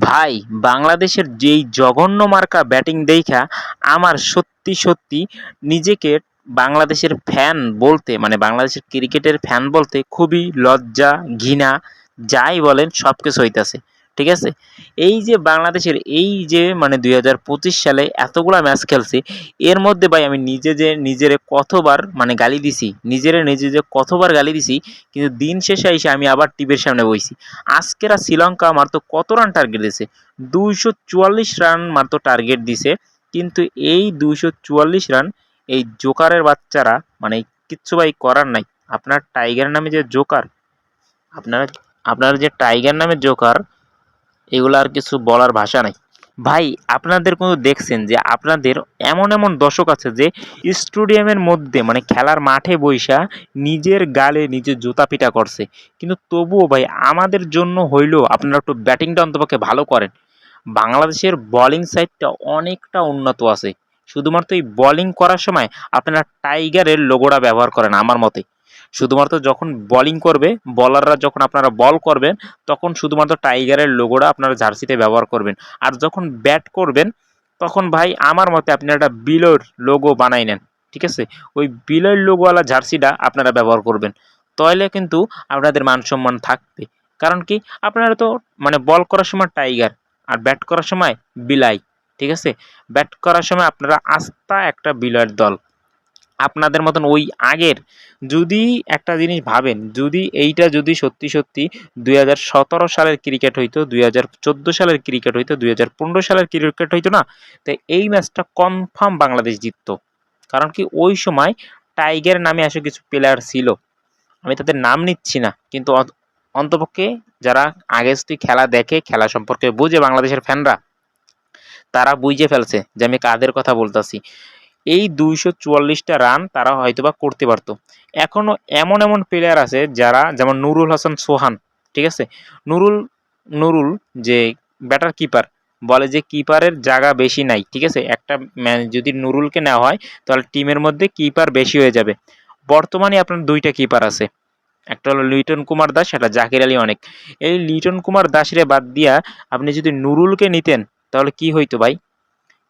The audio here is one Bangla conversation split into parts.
ভাই, বাংলাদেশের যেই জঘন্য মার্কা ব্যাটিং দেখা আমার সত্যি সত্যি নিজেকে বাংলাদেশের ফ্যান বলতে মানে বাংলাদেশের ক্রিকেটের ফ্যান বলতে খুবই লজ্জা, ঘৃণা, যাই বলেন সব কিছু হইতাছে। ঠিক আছে? এই যে বাংলাদেশের এই যে মানে দুই হাজার পঁচিশ সালে এতগুলা ম্যাচ খেলছে, এর মধ্যে ভাই আমি নিজে যে নিজেরে কতবার মানে গালি দিছি, নিজেরে নিজে যে কতবার গালি দিছি, কিন্তু দিন শেষে এসে আমি আবার টিভির সামনে বইছি। আজকের শ্রীলঙ্কা মাত্র কত রান টার্গেট দিছে দুইশো চুয়াল্লিশ রান মাত্র টার্গেট দিছে কিন্তু এই দুইশো চুয়াল্লিশ রান এই জোকারের বাচ্চারা মানে কিচ্ছু ভাই করার নাই। আপনার টাইগার নামে যে জোকার, আপনার আপনার যে টাইগার নামে জোকার এগুলো আর কিছু বলার ভাষা নাই। ভাই, আপনাদের কোনো দেখছেন যে আপনাদের এমন এমন দর্শক আছে যে স্টেডিয়ামের মধ্যে মানে খেলার মাঠে বইসা নিজের গালে নিজের জুতা পিটা করছে। কিন্তু তবুও ভাই, আমাদের জন্য হইলেও আপনারা একটু ব্যাটিংটা অন্তপক্ষে ভালো করেন। বাংলাদেশের বোলিং সাইডটা অনেকটা উন্নত আছে। শুধুমাত্র এই বোলিং করার সময় আপনারা টাইগারের লোগোটা ব্যবহার করেন আমার মতে। শুধুমাত্র যখন বলিং করবে বলাররা যখন আপনারা বল করবেন, তখন শুধুমাত্র টাইগারের লোগোটা আপনারা জার্সিতে ব্যবহার করবেন। আর যখন ব্যাট করবেন, তখন ভাই আমার মতে আপনি একটা বিলোর লোগো বানাই নেন, ঠিক আছে? ওই বিলের লোগোওয়ালা জার্সিটা আপনারা ব্যবহার করবেন। তাহলে কিন্তু আপনাদের মান সম্মান থাকবে। কারণ কি? আপনারা তো মানে বল করার সময় টাইগার, আর ব্যাট করার সময় বিলাই, ঠিক আছে? ব্যাট করার সময় আপনারা আস্থা একটা বিলয়ের দল। আপনাদের মতন ওই আগের, যদি একটা জিনিস ভাবেন, যদি এইটা যদি সত্যি সত্যি দুই হাজার সতেরো সালের ক্রিকেট হইতো, দুই হাজার চোদ্দ সালের ক্রিকেট হইতো, দুই হাজার পনেরো সালের ক্রিকেট হইতো না, তো এই ম্যাচটা কনফার্ম বাংলাদেশ জিততো। কারণ কি ওই সময় টাইগার নামে আসে কিছু প্লেয়ার ছিল। আমি তাদের নাম নিচ্ছি না, কিন্তু অন্ত- অন্তপক্ষে যারা আগে থেকে খেলা দেখে, খেলা সম্পর্কে বুঝে বাংলাদেশের ফ্যানরা তারা বুঝে ফেলছে যে আমি কাদের কথা বলতাছি। এই দুইশো চুয়াল্লিশটা রান তারা হয়তোবা করতে পারতো। এখনও এমন এমন প্লেয়ার আছে যারা, যেমন নুরুল হাসান সোহান, ঠিক আছে? নুরুল নুরুল যে ব্যাটার কিপার বলে যে কিপারের জায়গা বেশি নাই, ঠিক আছে? একটা যদি নুরুলকে নেওয়া হয়, তাহলে টিমের মধ্যে কিপার বেশি হয়ে যাবে। বর্তমানে আপনার দুইটা কিপার আছে। একটা হলো লিটন কুমার দাস, একটা জাকির আলী অনেক। এই লিটন কুমার দাসরে বাদ দিয়া আপনি যদি নুরুলকে নিতেন, তাহলে কি হইতো ভাই?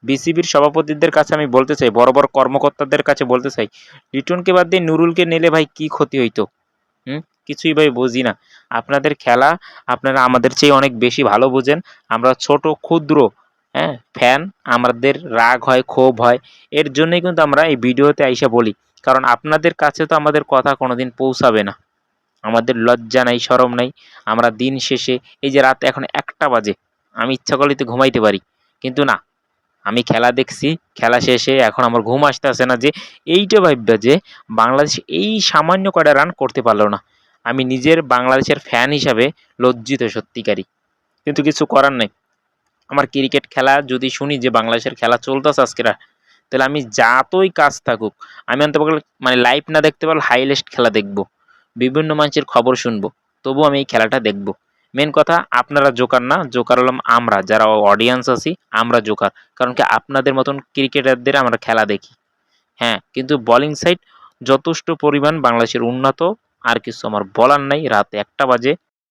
বিসিবির সভাপতিদের কাছে আমি বলতে চাই, বড় বড় কর্মকর্তাদের কাছে বলতে চাই লিটনকে বাদ দিয়ে নুরুলকে নিলে ভাই কি ক্ষতি হইতো? হুম? কিছুই ভাই বুঝি না। আপনাদের খেলা আপনারা আমাদের চেয়ে অনেক বেশি ভালো বোঝেন। আমরা ছোট, ক্ষুদ্র হ্যাঁ ফ্যান আমাদের রাগ হয়, ক্ষোভ হয়। এর জন্যই কিন্তু আমরা এই ভিডিওতে আইসা বলি, কারণ আপনাদের কাছে তো আমাদের কথা কোনোদিন পৌঁছাবে না। আমাদের লজ্জা নাই সরম নাই। আমরা দিন শেষে, এই যে রাত এখন একটা বাজে, আমি ইচ্ছা করলে তো ঘুমাইতে পারি। কিন্তু না আমি খেলা দেখছি, খেলা শেষে এখন আমার ঘুম আসতে আসে না যে, এইটা ভাববে যে বাংলাদেশ এই সামান্য কটা রান করতে পারল না। আমি নিজের বাংলাদেশের ফ্যান হিসাবে লজ্জিত সত্যিকারই। কিন্তু কিছু করার নেই। আমার ক্রিকেট খেলা যদি শুনি যে বাংলাদেশের খেলা চলতেছে আজকেরা, তাহলে আমি যতই কাজ থাকুক, আমি অন্তত মানে লাইভ না দেখতে পারলে হাইলেস্ট খেলা দেখব। বিভিন্ন মানুষের খবর শুনব। তবু আমি এই খেলাটা দেখব। মেন কথা, আপনারা জোকার না জোকার হলাম আমরা, যারা অডিয়েন্স আছি, আমরা জোকার কারণ কি, আপনাদের মতন ক্রিকেটারদের আমরা খেলা দেখি। হ্যাঁ কিন্তু বোলিং সাইড যথেষ্ট পরিমাণ বাংলাদেশের উন্নত, আর কিছু আমার বলার নাই, রাত একটা বাজে।